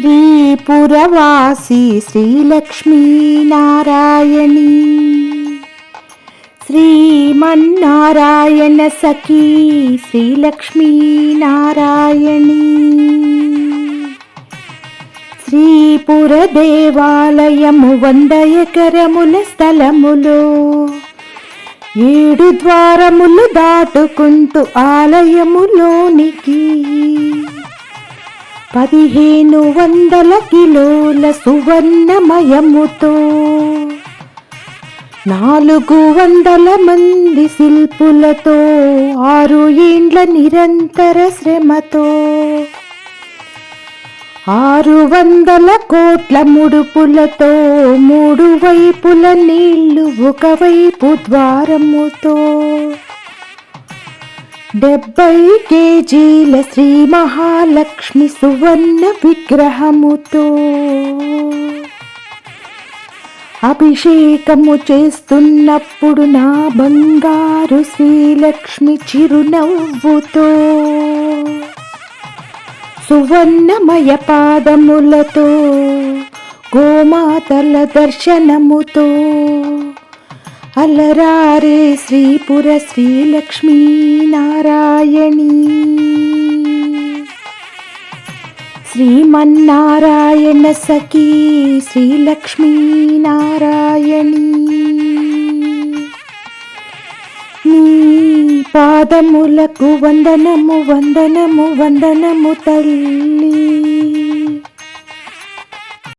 శ్రీపురవాసి శ్రీలక్ష్మీనారాయణి. శ్రీమన్నారాయణ సఖీ శ్రీలక్ష్మీనారాయణి. శ్రీపుర దేవాలయము వంద ఎకరముల స్థలములో ఏడు ద్వారములు దాటుకుంటూ ఆలయములోనికి పదిహేను వందల కిలోల సువర్ణమయముతో నాలుగు వందల మంది శిల్పులతో ఆరు ఏండ్ల నిరంతర శ్రమతో ఆరు వందల కోట్ల ముడుపులతో మూడు వైపుల నీళ్ళు ఒకవైపు ద్వారముతో. డెబ్బై కేజీల శ్రీ మహాలక్ష్మి సువర్ణ విగ్రహముతో అభిషేకము చేస్తున్నప్పుడు నా బంగారు శ్రీలక్ష్మి చిరునవ్వుతో సువర్ణమయ పాదములతో గోమాతల దర్శనముతో అలరారే శ్రీపుర శ్రీలక్ష్మీ నారాయణి. శ్రీమన్నారాయణ సఖీ శ్రీలక్ష్మీ నారాయణి. నీ పాదములకు వందనము వందనము వందనము తల్లి.